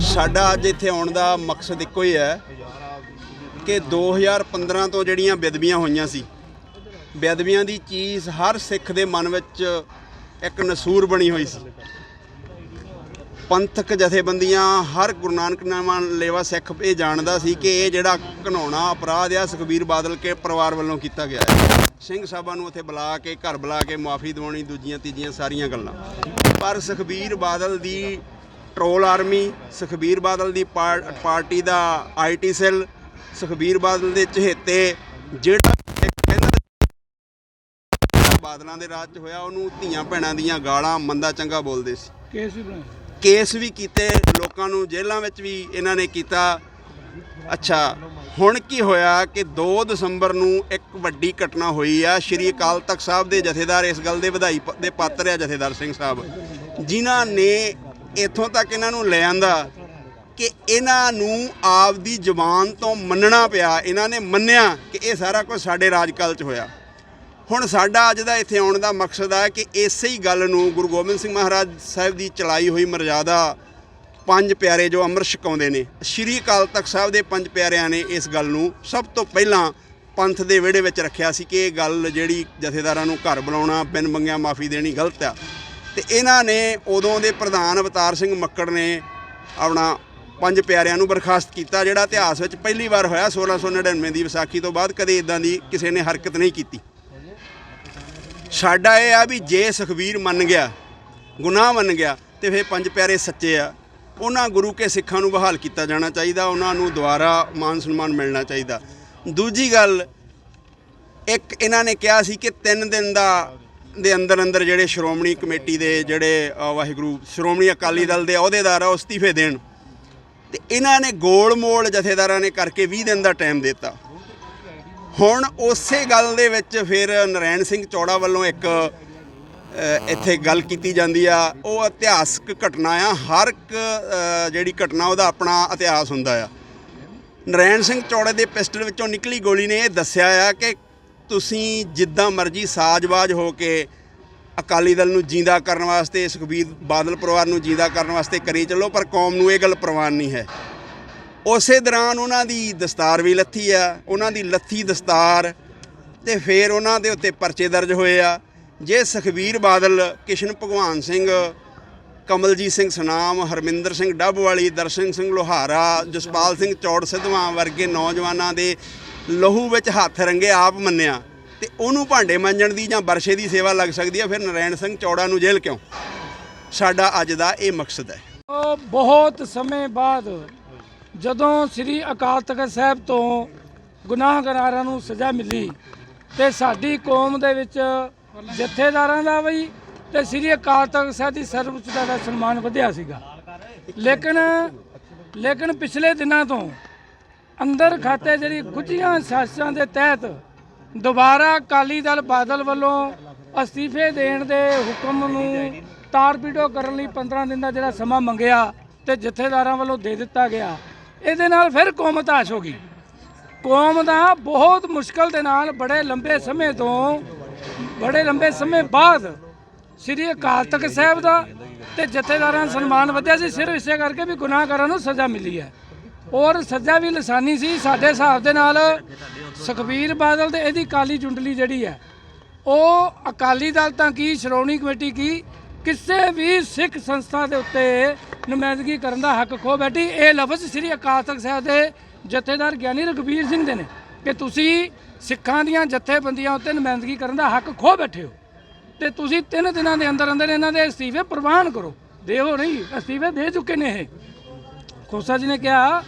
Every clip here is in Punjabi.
ਸਾਡਾ ਅੱਜ ਇੱਥੇ ਆਉਣ ਦਾ ਮਕਸਦ ਇੱਕੋ ਹੀ ਹੈ ਕਿ 2015 ਤੋਂ ਜਿਹੜੀਆਂ ਬੇਦਬੀਆਂ ਹੋਈਆਂ ਸੀ ਬੇਦਬੀਆਂ ਦੀ ਚੀਜ਼ ਹਰ ਸਿੱਖ ਦੇ ਮਨ ਵਿੱਚ ਇੱਕ ਨਸੂਰ ਬਣੀ ਹੋਈ ਸੀ। ਪੰਥਕ ਜਥੇਬੰਦੀਆਂ ਹਰ ਗੁਰੂ ਨਾਨਕ ਨਾਮਾ ਲੇਵਾ ਸਿੱਖ ਇਹ ਜਾਣਦਾ ਸੀ ਕਿ ਇਹ ਜਿਹੜਾ ਘਨਾਉਣਾ ਅਪਰਾਧ ਆ ਸੁਖਬੀਰ ਬਾਦਲ ਕੇ ਪਰਿਵਾਰ ਵੱਲੋਂ ਕੀਤਾ ਗਿਆ ਹੈ। ਸਿੰਘ ਸਾਹਿਬਾਂ ਨੂੰ ਉੱਥੇ ਬੁਲਾ ਕੇ, ਘਰ ਬੁਲਾ ਕੇ ਮਾਫੀ ਦਿਵਾਉਣੀ, ਦੂਜੀਆਂ, ਤੀਜੀਆਂ ਸਾਰੀਆਂ ਗੱਲਾਂ। ਪਰ ਸੁਖਬੀਰ ਬਾਦਲ ਦੀ ਟਰੋਲ ਆਰਮੀ, ਸੁਖਬੀਰ ਬਾਦਲ ਦੀ ਪਾਰ- ਪਾਰਟੀ ਦਾ ਆਈਟੀ ਸੈੱਲ, ਸੁਖਬੀਰ ਬਾਦਲ ਦੇ ਚਹੇਤੇ ਜਿਹੜਾ ਬਾਦਲਾਂ ਦੇ ਰਾਜ 'ਚ ਹੋਇਆ, ਉਹਨੂੰ ਧੀਆਂ ਭੈਣਾਂ ਦੀਆਂ ਗਾਲਾਂ ਮੰਦਾ ਚੰਗਾ ਬੋਲਦੇ ਸੀ। ਕੇਸ ਵੀ ਬਣਾਇਆ। ਕੇਸ ਵੀ ਕੀਤੇ, ਲੋਕਾਂ ਨੂੰ ਜੇਲ੍ਹਾਂ ਵਿੱਚ ਵੀ ਇਹਨਾਂ ਨੇ ਕੀਤਾ। ਅੱਛਾ, ਹੁਣ ਕੀ ਹੋਇਆ ਕਿ 2 ਦਸੰਬਰ ਨੂੰ ਇੱਕ ਵੱਡੀ ਘਟਨਾ ਹੋਈ ਆ। ਸ਼੍ਰੀ ਅਕਾਲ ਤਖਤ ਸਾਹਿਬ ਦੇ ਜਥੇਦਾਰ ਇਸ ਗੱਲ ਦੇ ਵਧਾਈ ਪ- ਦੇ ਪਾਤਰ ਆ, ਜਥੇਦਾਰ ਸਿੰਘ ਸਾਹਿਬ। ਜਿਨ੍ਹਾਂ ਨੇ ਇੱਥੋਂ ਤੱਕ ਇਹਨਾਂ ਨੂੰ ਲੈ ਆਂਦਾ ਕਿ ਇਹਨਾਂ ਨੂੰ ਆਪਦੀ ਜ਼ੁਬਾਨ ਤੋਂ ਮੰਨਣਾ ਪਿਆ। ਇਹਨਾਂ ਨੇ ਮੰਨਿਆ ਕਿ ਇਹ ਸਾਰਾ ਕੁਝ ਸਾਡੇ ਰਾਜਕਾਲ 'ਚ ਹੋਇਆ। ਹੁਣ ਸਾਡਾ ਅੱਜ ਦਾ ਇੱਥੇ ਆਉਣ ਦਾ ਮਕਸਦ ਆ ਕਿ ਇਸੇ ਹੀ ਗੱਲ ਨੂੰ ਗੁਰੂ ਗੋਬਿੰਦ ਸਿੰਘ ਮਹਾਰਾਜ ਸਾਹਿਬ ਦੀ ਚਲਾਈ ਹੋਈ ਮਰਜ਼ਾਦਾ ਪੰਜ ਪਿਆਰੇ ਜੋ ਅੰਮ੍ਰਿਤ ਛਕਾਉਂਦੇ ਨੇ, ਸ਼੍ਰੀ ਅਕਾਲ ਤਖਤ ਸਾਹਿਬ ਦੇ ਪੰਜ ਪਿਆਰਿਆਂ ਨੇ ਇਸ ਗੱਲ ਨੂੰ ਸਭ ਤੋਂ ਪਹਿਲਾਂ ਪੰਥ ਦੇ ਵਿਹੜੇ ਵਿੱਚ ਰੱਖਿਆ ਸੀ ਕਿ ਇਹ ਗੱਲ ਜਿਹੜੀ ਜਥੇਦਾਰਾਂ ਨੂੰ ਘਰ ਬੁਲਾਉਣਾ, ਬਿਨ ਮੰਗਿਆ ਮਾਫੀ ਦੇਣੀ ਗਲਤ ਆ। ਤੇ ਇਹਨਾਂ ਨੇ ਉਦੋਂ ਦੇ ਪ੍ਰਧਾਨ ਅਵਤਾਰ ਸਿੰਘ ਮੱਕੜ ਨੇ ਆਪਣਾ ਪੰਜ ਪਿਆਰਿਆਂ ਨੂੰ ਬਰਖਾਸਤ ਕੀਤਾ, ਜਿਹੜਾ ਇਤਿਹਾਸ ਵਿੱਚ ਪਹਿਲੀ ਵਾਰ ਹੋਇਆ 1699 ਦੀ ਵਿਸਾਖੀ ਤੋਂ ਬਾਅਦ ਕਦੇ ਇਦਾਂ ਦੀ ਕਿਸੇ ਨੇ ਹਰਕਤ ਨਹੀਂ ਕੀਤੀ। ਸਾਡਾ ਇਹ ਆ ਵੀ ਜੇ ਸੁਖਬੀਰ ਮੰਨ ਗਿਆ, ਗੁਨਾਹ ਮੰਨ ਗਿਆ, ਤੇ ਫਿਰ ਪੰਜ ਪਿਆਰੇ ਸੱਚੇ ਆ। ਉਹਨਾਂ ਗੁਰੂ ਕੇ ਸਿੱਖਾਂ ਨੂੰ ਬਹਾਲ ਕੀਤਾ ਜਾਣਾ ਚਾਹੀਦਾ, ਉਹਨਾਂ ਨੂੰ ਦੁਬਾਰਾ ਮਾਨ ਸਨਮਾਨ ਮਿਲਣਾ ਚਾਹੀਦਾ। ਦੂਜੀ ਗੱਲ, ਇੱਕ ਇਹਨਾਂ ਨੇ ਕਿਹਾ ਸੀ ਕਿ 3 ਦਿਨ ਦਾ, ਦੇ ਅੰਦਰ ਅੰਦਰ ਜਿਹੜੇ ਸ਼੍ਰੋਮਣੀ ਕਮੇਟੀ ਦੇ ਜਿਹੜੇ ਵਾਹਿਗੁਰੂ, ਸ਼੍ਰੋਮਣੀ ਅਕਾਲੀ ਦਲ ਦੇ ਅਹੁਦੇਦਾਰ ਆ, ਉਹ ਅਸਤੀਫੇ ਦੇਣ। ਤੇ ਇਹਨਾਂ ਨੇ ਗੋਲ ਮੋਲ ਜਥੇਦਾਰਾਂ ਨੇ ਕਰਕੇ 20 ਦਿਨ ਦਾ ਟਾਈਮ ਦਿੱਤਾ। ਹੁਣ ਉਸੇ ਗੱਲ ਦੇ ਵਿੱਚ ਫਿਰ ਨਰੈਣ ਸਿੰਘ ਚੌੜਾ ਵੱਲੋਂ ਇੱਕ ਇੱਥੇ ਗੱਲ ਕੀਤੀ ਜਾਂਦੀ ਆ। ਉਹ ਇਤਿਹਾਸਕ ਘਟਨਾ ਆ। ਹਰ ਇੱਕ ਜਿਹੜੀ ਘਟਨਾ, ਉਹਦਾ ਆਪਣਾ ਇਤਿਹਾਸ ਹੁੰਦਾ ਆ। ਨਰੈਣ ਸਿੰਘ ਚੌੜੇ ਦੇ ਪਿਸਟਲ ਵਿੱਚੋਂ ਨਿਕਲੀ ਗੋਲੀ ਨੇ ਇਹ ਦੱਸਿਆ ਆ ਕਿ ਤੁਸੀਂ ਜਿੱਦਾਂ ਮਰਜ਼ੀ ਸਾਜ਼ਬਾਜ਼ ਹੋ ਕੇ ਅਕਾਲੀ ਦਲ ਨੂੰ ਜਿੰਦਾ ਕਰਨ ਵਾਸਤੇ, ਸੁਖਬੀਰ ਬਾਦਲ ਪਰਿਵਾਰ ਨੂੰ ਜਿੰਦਾ ਕਰਨ ਵਾਸਤੇ ਕਰੀ ਚੱਲੋ, ਪਰ ਕੌਮ ਨੂੰ ਇਹ ਗੱਲ ਪ੍ਰਵਾਨ ਨਹੀਂ ਹੈ। ਉਸੇ ਦੌਰਾਨ ਉਹਨਾਂ ਦੀ ਦਸਤਾਰ ਵੀ ਲੱਥੀ ਆ, ਉਹਨਾਂ ਦੀ ਲੱਥੀ ਦਸਤਾਰ ਤੇ ਫਿਰ ਉਹਨਾਂ ਦੇ ਉੱਤੇ ਪਰਚੇ ਦਰਜ ਹੋਏ ਆ। ਜੇ ਸੁਖਬੀਰ ਬਾਦਲ, ਕਿਸ਼ਨ ਭਗਵਾਨ ਸਿੰਘ, ਕਮਲਜੀਤ ਸਿੰਘ ਸਨਾਮ, ਹਰਮਿੰਦਰ ਸਿੰਘ ਡੱਬਵਾਲੀ, ਦਰਸ਼ਨ ਸਿੰਘ ਲੋਹਾਰਾ, ਜਸਪਾਲ ਸਿੰਘ ਚੌੜ ਸਿੱਧਵਾਂ ਵਰਗੇ ਨੌਜਵਾਨਾਂ ਦੇ ਲਹੂ ਵਿੱਚ ਹੱਥ ਰੰਗੇ ਆਪ ਮੰਨਿਆ, ਤੇ ਉਹਨੂੰ ਭਾਂਡੇ ਮਾਂਜਣ ਦੀ ਜਾਂ ਬਰਸ਼ੇ ਦੀ ਸੇਵਾ ਲੱਗ ਸਕਦੀ ਹੈ ਫਿਰ ਨਰੈਣ ਸਿੰਘ ਚੌੜਾ ਨੂੰ ਜੇਲ੍ਹ ਕਿਉਂ? ਸਾਡਾ ਅੱਜ ਦਾ ਇਹ ਮਕਸਦ ਹੈ। ਬਹੁਤ ਸਮੇਂ ਬਾਅਦ ਜਦੋਂ ਸ੍ਰੀ ਅਕਾਲ ਤਖਤ ਸਾਹਿਬ ਤੋਂ ਗੁਨਾਹਗਾਰਾਂ ਨੂੰ ਸਜ਼ਾ ਮਿਲੀ ਤੇ ਸਾਡੀ ਕੌਮ ਦੇ ਵਿੱਚ ਜਥੇਦਾਰਾਂ ਦਾ ਵੀ ਤੇ ਸ੍ਰੀ ਅਕਾਲ ਤਖਤ ਸਾਹਿਬ ਦੀ ਸਰਵਉੱਚਤਾ ਦਾ ਸਨਮਾਨ ਵਧਿਆ ਸੀਗਾ। ਲੇਕਿਨ ਲੇਕਿਨ ਪਿਛਲੇ ਦਿਨਾਂ ਤੋਂ ਅੰਦਰ ਖਾਤੇ ਜਿਹੜੀ ਗੁੱਝੀਆਂ ਸਾਜ਼ਿਸ਼ਾਂ ਦੇ ਤਹਿਤ ਦੁਬਾਰਾ ਅਕਾਲੀ ਦਲ ਬਾਦਲ ਵੱਲੋਂ ਅਸਤੀਫੇ ਦੇਣ ਦੇ ਹੁਕਮ ਨੂੰ ਤਾਰਪੀਡੋ ਕਰਨ ਲਈ 15 ਦਿਨ ਦਾ ਜਿਹੜਾ ਸਮਾਂ ਮੰਗਿਆ ਤੇ ਜਥੇਦਾਰਾਂ ਵੱਲੋਂ ਦੇ ਦਿੱਤਾ ਗਿਆ। ਇਹਦੇ ਨਾਲ ਫਿਰ ਕੌਮ ਹਤਾਸ਼ ਹੋ ਗਈ। ਕੌਮ ਦਾ ਬਹੁਤ ਮੁਸ਼ਕਲ ਦੇ ਨਾਲ ਬੜੇ ਲੰਬੇ ਸਮੇਂ ਤੋਂ, ਬੜੇ ਲੰਬੇ ਸਮੇਂ ਬਾਅਦ ਸ੍ਰੀ ਅਕਾਲ ਤਖਤ ਸਾਹਿਬ ਦਾ ਤੇ ਜਥੇਦਾਰਾਂ ਦਾ ਸਨਮਾਨ ਵਧਿਆ ਸੀ। ਸਿਰਫ ਇਸੇ ਕਰਕੇ ਵੀ ਗੁਨਾਹਗਾਰਾਂ ਨੂੰ ਸਜ਼ਾ ਮਿਲੀ ਹੈ। ਔਰ ਸਜ਼ਾ ਵੀ ਲਸਾਨੀ ਸੀ ਸਾਡੇ ਹਿਸਾਬ ਦੇ ਨਾਲ। ਸੁਖਬੀਰ ਬਾਦਲ ਤੇ ਇਹਦੀ ਕਾਲੀ ਜੁੰਡਲੀ ਜਿਹੜੀ ਹੈ, ਉਹ ਅਕਾਲੀ ਦਲ ਤਾਂ ਕੀ, ਸ਼੍ਰੋਮਣੀ ਕਮੇਟੀ ਕੀ ਕਿਸੇ ਵੀ ਸਿੱਖ ਸੰਸਥਾ ਦੇ ਉੱਤੇ ਨੁਮਾਇੰਦਗੀ ਕਰਨ ਦਾ ਹੱਕ ਖੋ ਬੈਠੀ। ਇਹ ਲਫ਼ਜ਼ ਸ੍ਰੀ ਅਕਾਲ ਤਖਤ ਸਾਹਿਬ ਦੇ ਜਥੇਦਾਰ ਗਿਆਨੀ ਰਘਬੀਰ ਸਿੰਘ ਦੇ ਨੇ ਕਿ ਤੁਸੀਂ ਸਿੱਖਾਂ ਦੀਆਂ ਜਥੇਬੰਦੀਆਂ ਉੱਤੇ ਨੁਮਾਇੰਦਗੀ ਕਰਨ ਦਾ ਹੱਕ ਖੋ ਬੈਠੇ ਹੋ। ਤੇ ਤੁਸੀਂ ਤਿੰਨ ਦਿਨਾਂ ਦੇ ਅੰਦਰ ਅੰਦਰ ਇਹਨਾਂ ਦੇ ਅਸਤੀਫੇ ਪ੍ਰਵਾਨ ਕਰੋ। ਦੇਵੋ ਨਹੀਂ, ਅਸਤੀਫੇ ਦੇ ਚੁੱਕੇ ਨੇ ਇਹ। ਖੋਸਾ ਜੀ ਨੇ ਕਿਹਾ,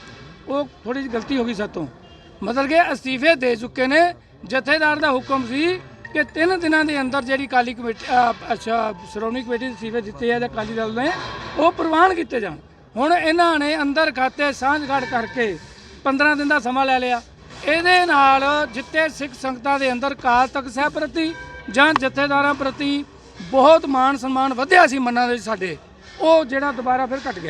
ਉਹ ਥੋੜੀ ਜਿਹੀ ਗਲਤੀ ਹੋ ਗਈ ਸਾਤੋਂ। ਮਤਲਬ ਕਿ ਅਸਤੀਫੇ ਦੇ ਚੁੱਕੇ ਨੇ। ਜਥੇਦਾਰ ਦਾ ਹੁਕਮ ਸੀ ਕਿ ਤਿੰਨ ਦਿਨਾਂ ਦੇ ਅੰਦਰ ਜਿਹੜੀ ਕਾਲੀ ਕਮੇਟੀ ਅਹ, ਅੱਛਾ ਸ਼੍ਰੋਮਣੀ ਕਮੇਟੀ ਦੇ ਅਸਤੀਫੇ ਦਿੱਤੇ ਆ ਜਾਂ ਅਕਾਲੀ ਦਲ ਨੇ ਉਹ ਪ੍ਰਵਾਨ ਕੀਤੇ ਜਾਣ। ਹੁਣ ਇਹਨਾਂ ਨੇ ਅੰਦਰ ਖਾਤੇ ਸਾਂਝਗੜ ਕਰਕੇ 15 ਦਿਨ ਦਾ ਸਮਾਂ ਲੈ ਲਿਆ। ਇਹਦੇ ਨਾਲ ਜਿੱਤੇ ਸਿੱਖ ਸੰਗਤਾਂ ਦੇ ਅੰਦਰ ਕਾਲ ਤਖਤ ਸਾਹਿਬ ਪ੍ਰਤੀ ਜਾਂ ਜਥੇਦਾਰਾਂ ਪ੍ਰਤੀ ਬਹੁਤ ਮਾਣ ਸਨਮਾਨ ਵਧਿਆ ਸੀ ਮੰਨਾਂ ਦੇ ਸਾਡੇ। ਉਹ ਜਿਹੜਾ ਦੁਬਾਰਾ ਫਿਰ ਘਟ ਗਿਆ।